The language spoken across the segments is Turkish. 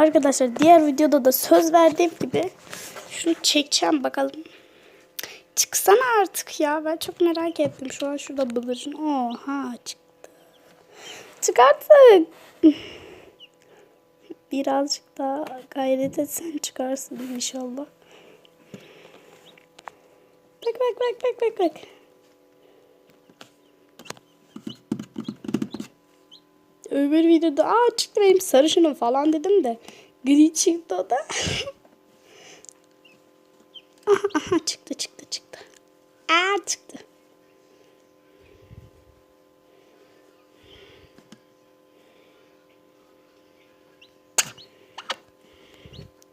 Arkadaşlar diğer videoda da söz verdiğim gibi şunu çekeceğim bakalım. Çıksana artık ya. Ben çok merak ettim. Şu an şurada bıldırcın. Oha çıktı. Çık artık. Birazcık daha gayret etsen çıkarsın inşallah. Bak bak bak bak bak bak. Öbür videoda aa çıktı benim sarışınım falan dedim de gri çıktı o da. aha, aha çıktı çıktı çıktı. Aa çıktı.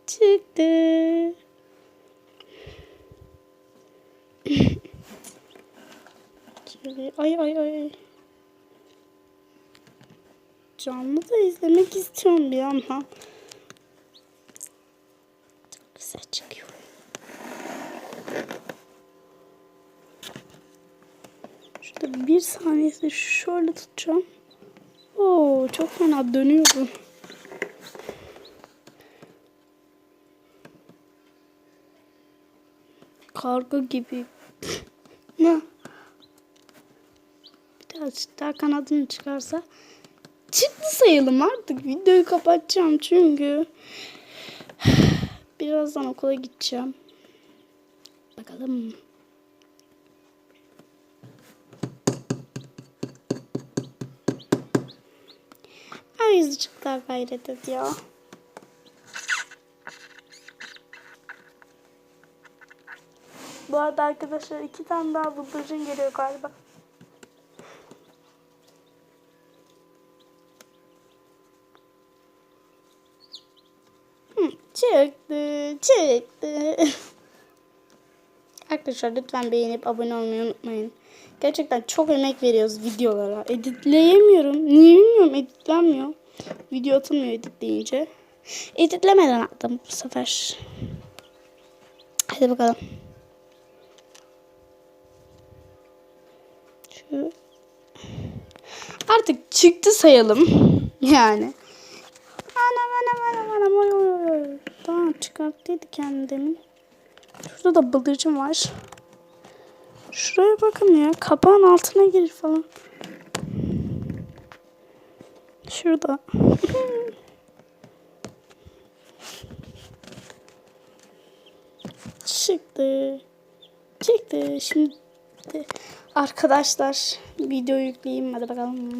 Çıktı. Ay ay ay. Canlı da izlemek istiyorum bir ama. Çok güzel çıkıyor. Şurada bir saniyesi şöyle tutacağım. Oo çok fena dönüyor bu. Karga gibi. ne? Birazcık daha kanadını çıkarsa çıktı sayalım artık. Videoyu kapatacağım çünkü birazdan okula gideceğim. Bakalım. Azıcık daha gayret et ya. Bu arada arkadaşlar iki tane daha bıldırcın geliyor galiba. Çıktı, çıktı. Arkadaşlar lütfen beğenip abone olmayı unutmayın. Gerçekten çok emek veriyoruz videolara. Editleyemiyorum. Niye bilmiyorum editlenmiyor. Video atılmıyor editleyince. Editlemeden attım bu sefer. Hadi bakalım. Şu Artık çıktı sayalım. Yani. Anam oy oy oy. Tamam çıkarttıydı kendimi. Şurada da bıldırcın var. Şuraya bakın ya. Kapağın altına girir falan. Şurada. Çıktı. Çıktı. Şimdi arkadaşlar video yükleyeyim. Hadi bakalım.